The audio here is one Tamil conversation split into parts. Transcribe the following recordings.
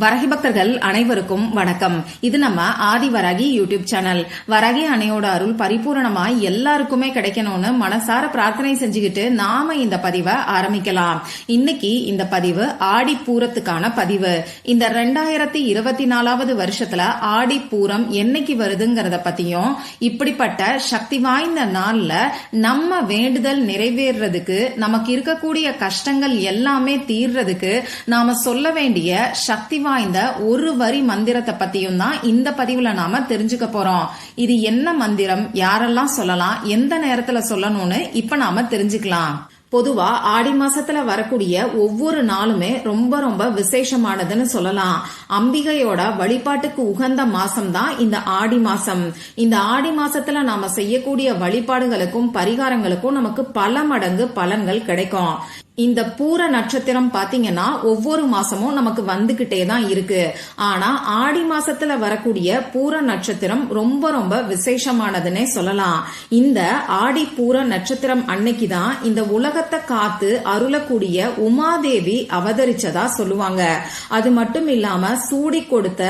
வரகி பக்தர்கள் அனைவருக்கும் வணக்கம். இது நம்ம ஆதி வரகி யூடியூப் சேனல். வரகி அணையோட அருள் பரிபூரணமா எல்லாருக்குமே கிடைக்கணும்னு மனசார பிரார்த்தனை செஞ்சுக்கிட்டு நாம இந்த பதிவை ஆரம்பிக்கலாம். இன்னைக்கு இந்த பதிவு ஆடி பூரத்துக்கான பதிவு. இந்த ரெண்டாயிரத்தி இருபத்தி நாலாவது வருஷத்துல ஆடி பூரம் என்னைக்கு வருதுங்கிறத பத்தியும் இப்படிப்பட்ட சக்தி வாய்ந்த நாள்ல நம்ம வேண்டுதல் நிறைவேறதுக்கு நமக்கு இருக்கக்கூடிய கஷ்டங்கள் எல்லாமே தீர்றதுக்கு நாம சொல்ல வேண்டிய சக்தி வாய்ந்த ஒரு வரி மந்திரத்தை பத்தியும் தான் இந்த பதிவுல நாம தெரிஞ்சுக்க போறோம். இது என்ன மந்திரம்? யாரெல்லாம் சொல்லலாம்? எந்த நேரத்துல சொல்லணும்னு இப்ப நாம தெரிஞ்சுக்கலாம். பொதுவா ஆடி மாசத்துல வரக்கூடிய ஒவ்வொரு நாளுமே ரொம்ப ரொம்ப விசேஷமானதுன்னு சொல்லலாம். அம்பிகையோட வழிபாட்டுக்கு உகந்த மாசம் தான் இந்த ஆடி மாசம். இந்த ஆடி மாசத்துல நாம செய்யக்கூடிய வழிபாடுகளுக்கும் பரிகாரங்களுக்கும் நமக்கு பல மடங்கு பலன்கள் கிடைக்கும். இந்த பூர நட்சத்திரம் பாத்தீங்கன்னா ஒவ்வொரு மாசமும் நமக்கு வந்துகிட்டே தான் இருக்கு. ஆனா ஆடி மாசத்துல வரக்கூடிய பூர நட்சத்திரம் ரொம்ப ரொம்ப விசேஷமானதுன்னே சொல்லலாம். இந்த ஆடி பூர நட்சத்திரம் அன்னைக்கு தான் இந்த உலகத்தை காத்து அருளக்கூடிய உமாதேவி அவதரிச்சதா சொல்லுவாங்க. அது மட்டும் இல்லாம சூடி கொடுத்த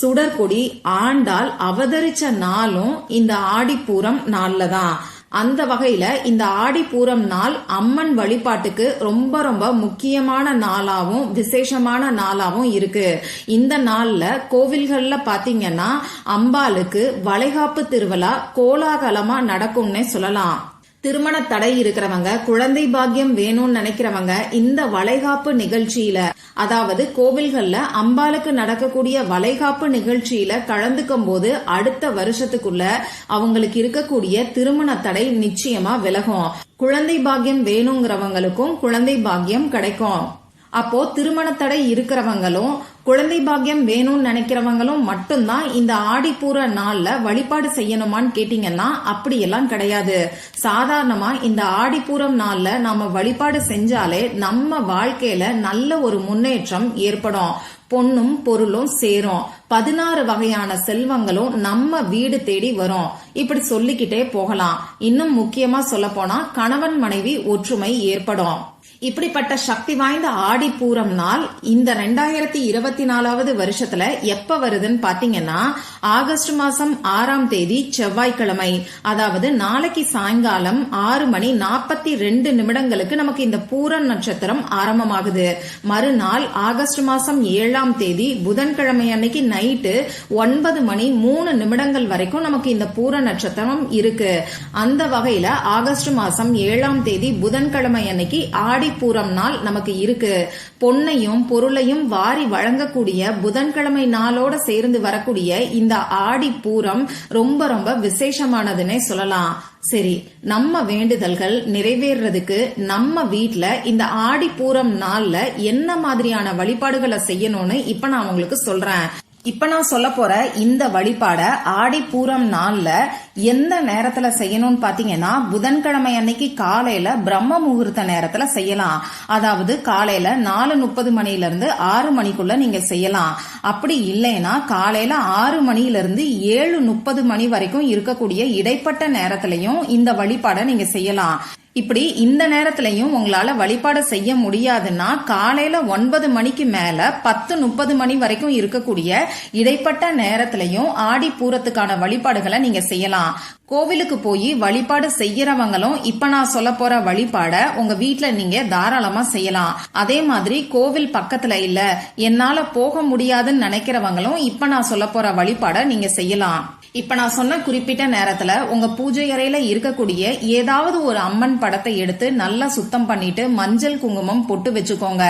சுடற்கொடி ஆண்டால் அவதரிச்ச நாளும் இந்த ஆடிப்பூரம் நாள்ல தான். அந்த வகையில இந்த ஆடி பூரம் நாள் அம்மன் வழிபாட்டுக்கு ரொம்ப ரொம்ப முக்கியமான நாளாகவும் விசேஷமான நாளாகவும் இருக்கு. இந்த நாள்ல கோவில்கள்ல பாத்தீங்கன்னா அம்பாளுக்கு வளைகாப்பு திருவிழா கோலாகலமா நடக்கும்னே சொல்லலாம். திருமண தடை இருக்கிறவங்க குழந்தை பாக்கியம் வேணும்னு நினைக்கிறவங்க இந்த வளைகாப்பு நிகழ்ச்சியில அதாவது கோவில்கள்ல அம்பாளுக்கு நடக்கக்கூடிய வளைகாப்பு நிகழ்ச்சியில கலந்துக்கும் போது அடுத்த வருஷத்துக்குள்ள அவங்களுக்கு இருக்கக்கூடிய திருமண தடை நிச்சயமா விலகும். குழந்தை பாக்கியம் வேணுங்கிறவங்களுக்கும் குழந்தை பாக்கியம் கிடைக்கும். அப்போ திருமண தடை இருக்கிறவங்களும் குழந்தை பாக்கியம் வேணும்னு நினைக்கிறவங்களும் மட்டும்தான் இந்த ஆடிப்பூர நாள்ல வழிபாடு செய்யணுமான்னு கேட்டீங்கன்னா அப்படியெல்லாம் கிடையாது. சாதாரணமா இந்த ஆடிப்பூரம் நாள்ல நாம வழிபாடு செஞ்சாலே நம்ம வாழ்க்கையில நல்ல ஒரு முன்னேற்றம் ஏற்படும். பொண்ணும் பொருளும் சேரும். பதினாறு வகையான செல்வங்களும் நம்ம வீடு தேடி வரும். இப்படி சொல்லிக்கிட்டே போகலாம். இன்னும் முக்கியமா சொல்ல போனா கணவன் மனைவி ஒற்றுமை ஏற்படும். இப்படிப்பட்ட சக்தி வாய்ந்த ஆடி பூரம் நாள் இந்த ரெண்டாயிரத்தி இருபத்தி நாலாவது வருஷத்துல எப்ப வருதுன்னு பாத்தீங்கன்னா ஆகஸ்ட் மாசம் ஆறாம் தேதி செவ்வாய்க்கிழமை. அதாவது நாளைக்கு சாயங்காலம் ஆறு மணி நாற்பத்தி ரெண்டு நிமிடங்களுக்கு நமக்கு இந்த பூரம் நட்சத்திரம் ஆரம்பமாகுது. மறுநாள் ஆகஸ்ட் மாசம் ஏழாம் தேதி புதன்கிழமை அன்னைக்கு நைட்டு ஒன்பது மணி மூணு நிமிடங்கள் வரைக்கும் நமக்கு இந்த பூர நட்சத்திரம் இருக்கு. அந்த வகையில ஆகஸ்ட் மாசம் ஏழாம் தேதி புதன்கிழமை அன்னைக்கு ஆடி பூரம் நாள் நமக்கு இருக்கு. பொன்னையும் பொருளையும் வாரி வழங்கக்கூடிய புதன்கிழமை நாளோட சேர்ந்து வரக்கூடிய இந்த ஆடிப்பூரம் ரொம்ப ரொம்ப விசேஷமானதுன்னே சொல்லலாம். சரி நம்ம வேண்டுதல்கள் நிறைவேறதுக்கு நம்ம வீட்ல இந்த ஆடி பூரம் நாள்ல என்ன மாதிரியான வழிபாடுகளை செய்யணும்னு இப்ப நான் உங்களுக்கு சொல்றேன். இப்ப நான் சொல்ல போற இந்த வழிபாட ஆடி பூரம் நாள்ல எந்த நேரத்துல செய்யணும்னு பாத்தீங்கன்னா புதன்கிழமை அன்னைக்கு காலையில பிரம்ம முகூர்த்த நேரத்துல செய்யலாம். அதாவது காலையில நாலு முப்பது மணில இருந்து ஆறு மணிக்குள்ள நீங்க செய்யலாம். அப்படி இல்லைன்னா காலையில ஆறு மணில இருந்து ஏழு முப்பது மணி வரைக்கும் இருக்கக்கூடிய இடைப்பட்ட நேரத்திலையும் இந்த வழிபாடை நீங்க செய்யலாம். இப்படி இந்த நேரத்திலையும் உங்களால வழிபாடு செய்ய முடியாதுன்னா காலையில ஒன்பது மணிக்கு மேல பத்து முப்பது மணி வரைக்கும் இருக்கக்கூடிய இடைப்பட்ட நேரத்திலையும் ஆடி பூரத்துக்கான வழிபாடுகளை நீங்க செய்யலாம். கோவிலுக்கு போய் வழிபாடு செய்யறவங்களும் இப்ப நான் சொல்ல போற வழிபாட உங்க வீட்டுல நீங்க தாராளமா செய்யலாம். அதே மாதிரி கோவில் பக்கத்துல இல்ல என்னால போக முடியாதுன்னு நினைக்கிறவங்களும் இப்ப நான் சொல்ல போற வழிபாட நீங்க செய்யலாம். இப்ப நான் சொன்ன குறிப்பிட்ட நேரத்துல உங்க பூஜை அறையில இருக்கக்கூடிய ஏதாவது ஒரு அம்மன் படத்தை எடுத்து நல்லா சுத்தம் பண்ணிட்டு மஞ்சள் குங்குமம் பொட்டு வச்சுக்கோங்க.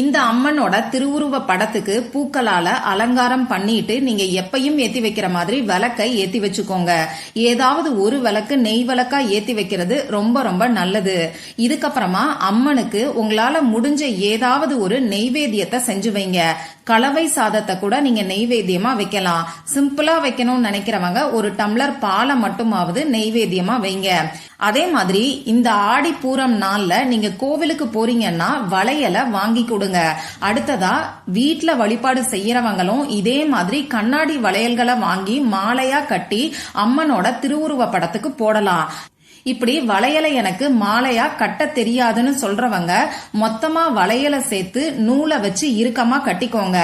இந்த அம்மனோட திருவுருவ படத்துக்கு பூக்களால அலங்காரம் பண்ணிட்டு நீங்க எப்பயும் ஏத்தி வைக்கிற மாதிரி விளக்கை ஏத்தி வச்சுக்கோங்க. ஏதாவது ஒரு விளக்கு நெய் விளக்கா ஏத்தி வைக்கிறது ரொம்ப ரொம்ப நல்லது. இதுக்கப்புறமா அம்மனுக்கு உங்களால முடிஞ்ச ஏதாவது ஒரு நெய்வேத்தியத்தை செஞ்சு வைங்க. கலவை சாதத்தை கூட நீங்க நெய்வேத்தியமா வைக்கலாம். சிம்பிளா வைக்கணும்னு நினைக்கிறவங்க ஒரு டம்ளர் பாலை மட்டுமாவது நெய்வேத்தியமா வைங்க. அதே மாதிரி இந்த ஆடி பூரம் நாள்ல நீங்க கோவிலுக்கு போறீங்கன்னா வளையல வாங்கி கொடுங்க. அடுத்ததா வீட்டுல வழிபாடு செய்யறவங்களும் இதே மாதிரி கண்ணாடி வளையல்களை வாங்கி மாலையா கட்டி அம்மனோட திருவுருவ படத்துக்கு போடலாம். இப்படி வளையலை எனக்கு மாலையா கட்ட தெரியாதுன்னு சொல்றவங்க மொத்தமா வளையலை சேர்த்து நூலை வச்சு இறுக்கமா கட்டிக்கோங்க.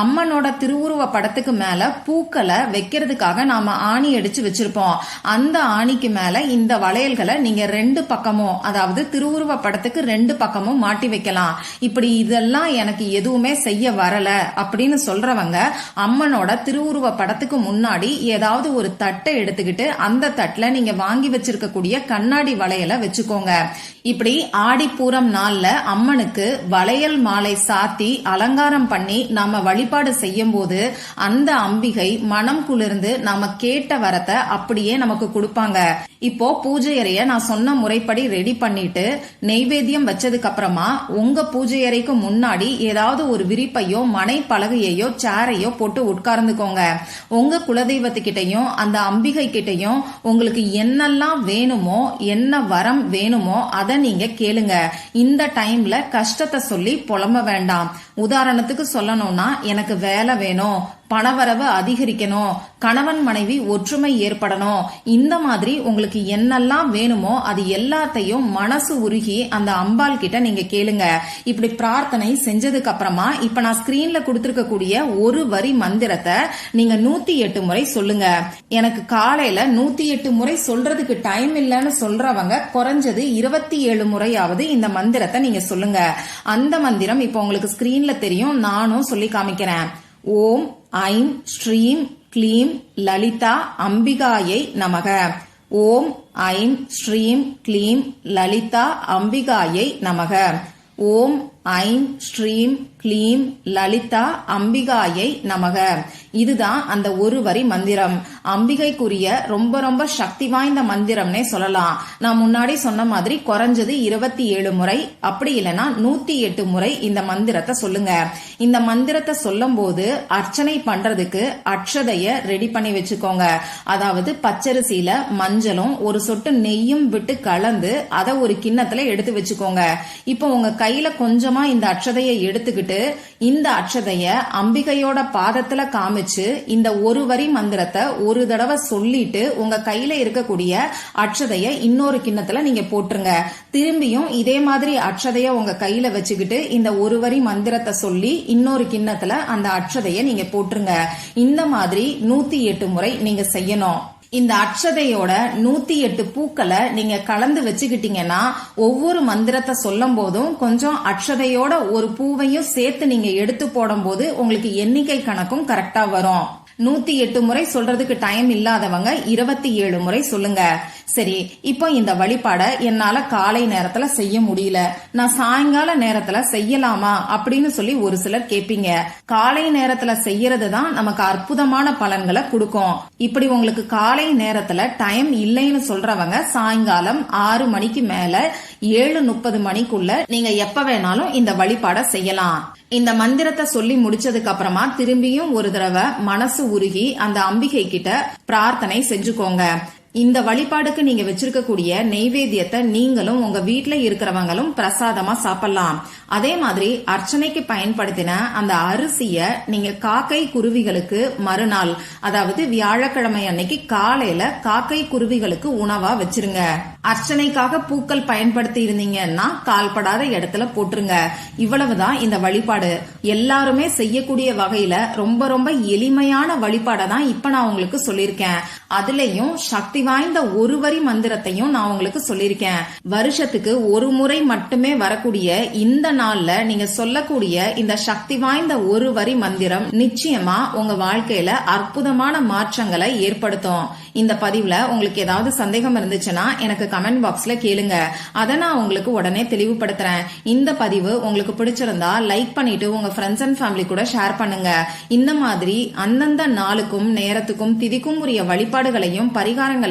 அம்மனோட திருவுருவ படத்துக்கு மேல பூக்களை வைக்கிறதுக்காக நாம ஆணி அடிச்சு வச்சிருப்போம். அந்த ஆணிக்கு மேல இந்த வளையல்களை நீங்க ரெண்டு பக்கமும் அதாவது திருவுருவ படத்துக்கு ரெண்டு பக்கமும் மாட்டி வைக்கலாம். இப்படி இதெல்லாம் எனக்கு எதுவுமே செய்ய வரல அப்படின்னு சொல்றவங்க அம்மனோட திருவுருவ படத்துக்கு முன்னாடி ஏதாவது ஒரு தட்டை எடுத்துக்கிட்டு அந்த தட்டுல நீங்க வாங்கி வச்சிருக்கக்கூடிய கண்ணாடி வளையலை வச்சுக்கோங்க. இப்படி ஆடிப்பூரம் நாள்ல அம்மனுக்கு வளையல் மாலை சாத்தி அலங்காரம் பண்ணி நாம வழிபாடு செய்யும் போது அந்த அம்பிகை மனம் குளிர்ந்து நாம கேட்ட வரத்தை அப்படியே நமக்கு கொடுப்பாங்க. இப்போ பூஜை அறைய நான் சொன்ன முறைப்படி ரெடி பண்ணிட்டு நெய்வேத்தியம் வச்சதுக்கு அப்புறமா உங்க பூஜை அறைக்கு முன்னாடி ஏதாவது ஒரு விரிப்பையோ மனை பலகையையோ சேரையோ போட்டு உட்கார்ந்துக்கோங்க. உங்க குலதெய்வத்துக்கிட்டையும் அந்த அம்பிகை கிட்டையும் உங்களுக்கு என்னெல்லாம் வேணுமோ என்ன வரம் வேணுமோ அதை நீங்க கேளுங்க. இந்த டைம்ல கஷ்டத்தை சொல்லி புலம்ப வேண்டாம். உதாரணத்துக்கு சொல்லணும்னா எனக்கு வேலை வேணும். பணவரவு அதிகரிக்கணும். கணவன் மனைவி ஒற்றுமை ஏற்படணும். இந்த மாதிரி உங்களுக்கு என்னெல்லாம் வேணுமோ அது எல்லாத்தையும் மனசு உருகி அந்த அம்பாள் கிட்ட நீங்க கேளுங்க. இப்படி பிரார்த்தனை செஞ்சதுக்கு அப்புறமா இப்ப நான் ஸ்கிரீன்ல கொடுத்திருக்கக்கூடிய ஒரு வரி மந்திரத்தை நீங்க நூத்தி எட்டு முறை சொல்லுங்க. எனக்கு காலையில நூத்தி எட்டு முறை சொல்றதுக்கு டைம் இல்லைன்னு சொல்றவங்க குறைஞ்சது இருபத்தி ஏழு முறையாவது இந்த மந்திரத்தை நீங்க சொல்லுங்க. அந்த மந்திரம் இப்ப உங்களுக்கு ஸ்கிரீன்ல தெரியும். நானும் சொல்லி காமிக்கிறேன். ஓம் ஐம் ஸ்ரீம் க்ளீம் லலிதா அம்பிகாயை நமக. ஓம் ஐம் ஸ்ரீம் க்ளீம் லலிதா அம்பிகாயை நமக. ஓம் ஐம் ஸ்ரீம் க்ளீம் லலிதா அம்பிகாயை நமக. இதுதான் அந்த ஒரு வரி மந்திரம். அம்பிகைக்குரிய ரொம்ப ரொம்ப சக்தி வாய்ந்த மந்திரம்னே சொல்லலாம். நான் முன்னாடி சொன்ன மாதிரி குறைஞ்சது இருபத்தி ஏழு முறை அப்படி இல்லைன்னா நூத்தி எட்டு முறை இந்த மந்திரத்தை சொல்லுங்க. இந்த மந்திரத்தை சொல்லும் போது அர்ச்சனை பண்றதுக்கு அக்ஷதைய ரெடி பண்ணி வச்சுக்கோங்க. அதாவது பச்சரிசியில மஞ்சளும் ஒரு சொட்டு நெய்யும் விட்டு கலந்து அதை ஒரு கிண்ணத்துல எடுத்து வச்சுக்கோங்க. இப்போ உங்க கையில கொஞ்சம் இந்த அட்சதையை எடுத்துக்கிட்டு இந்த அட்சதைய அம்பிகையோட பாதத்துல காமிச்சு இந்த ஒரு வரி மந்திரத்தை ஒரு தடவை சொல்லிட்டு உங்க கையில இருக்கக்கூடிய அட்சதைய இன்னொரு கிண்ணத்துல நீங்க போட்டுருங்க. திரும்பியும் இதே மாதிரி அட்சதைய உங்க கையில வச்சுக்கிட்டு இந்த ஒரு வரி மந்திரத்தை சொல்லி இன்னொரு கிண்ணத்துல அந்த அட்சதைய நீங்க போட்டுருங்க. இந்த மாதிரி நூத்தி எட்டு முறை நீங்க செய்யணும். இந்த அக்ஷதையோட நூத்தி எட்டு பூக்களை நீங்க கலந்து வச்சுக்கிட்டீங்கன்னா ஒவ்வொரு மந்திரத்தை சொல்லும் போதும் கொஞ்சம் அக்ஷதையோட ஒரு பூவையும் சேர்த்து நீங்க எடுத்து போடும் போது உங்களுக்கு எண்ணிக்கை கணக்கும் கரெக்டா வரும். நூத்தி எட்டு முறை சொல்றதுக்கு டைம் இல்லாதவங்க இருபத்தி ஏழு முறை சொல்லுங்க. சரி இப்போ இந்த வழிபாட என்னால காலை நேரத்துல செய்ய முடியல. நான் சாயங்கால நேரத்துல செய்யலாமா அப்படின்னு சொல்லி ஒரு சிலர் கேப்பீங்க. காலை நேரத்துல செய்யறது தான் நமக்கு அற்புதமான பலன்களை கொடுக்கும். இப்படி உங்களுக்கு காலை நேரத்துல டைம் இல்லைன்னு சொல்றவங்க சாயங்காலம் ஆறு மணிக்கு மேல ஏழு முப்பது மணிக்குள்ள நீங்க எப்ப வேணாலும் இந்த வழிபாட செய்யலாம். இந்த மந்திரத்தை சொல்லி முடிச்சதுக்கு அப்புறமா திரும்பியும் ஒரு தடவை மனசு உருகி அந்த அம்பிகை கிட்ட பிரார்த்தனை செஞ்சுக்கோங்க. இந்த வழிபாடுக்கு நீங்க வச்சிருக்கக்கூடிய நெய்வேத்தியத்தை நீங்களும் உங்க வீட்டுல இருக்கிறவங்களும் பிரசாதமா சாப்பிடலாம். அதே மாதிரி அர்ச்சனைக்கு பயன்படுத்தின அந்த அரிசிய நீங்க காக்கை குருவிகளுக்கு மறுநாள் அதாவது வியாழக்கிழமை அன்னைக்கு காலையில காக்கை குருவிகளுக்கு உணவா வச்சிருங்க. அர்ச்சனைக்காக பூக்கள் பயன்படுத்தி இருந்தீங்கன்னா கால்படாத இடத்துல போட்டுருங்க. இவ்வளவுதான் இந்த வழிபாடு. எல்லாருமே செய்யக்கூடிய வகையில ரொம்ப ரொம்ப எளிமையான வழிபாடை தான் இப்ப நான் உங்களுக்கு சொல்லியிருக்கேன். அதுலயும் சக்தி வாய்ந்த ஒரு வரி மந்திரத்தையும் நான் உங்களுக்கு சொல்லியிருக்கேன். வருஷத்துக்கு ஒரு முறை மட்டுமே வரக்கூடிய இந்த நாள்ல நீங்க சொல்லக்கூடிய இந்த சக்தி வாய்ந்த ஒரு வரி மந்திரம் நிச்சயமா உங்க வாழ்க்கையில அற்புதமான மாற்றங்களை ஏற்படுத்தும். இந்த பதிவுல உங்களுக்கு ஏதாவது சந்தேகம் இருந்துச்சுன்னா எனக்கு கமெண்ட் பாக்ஸ்ல கேளுங்க. அதை நான் உங்களுக்கு உடனே தெளிவுபடுத்துறேன். இந்த பதிவு உங்களுக்கு பிடிச்சிருந்தா லைக் பண்ணிட்டு உங்க ஃப்ரெண்ட்ஸ் அண்ட் ஃபேமிலி கூட ஷேர் பண்ணுங்க. இந்த மாதிரி அந்தந்த நாளுக்கும் நேரத்துக்கும் திதிக்கும் உரிய வழிபாடுகளையும் பரிகாரங்களையும்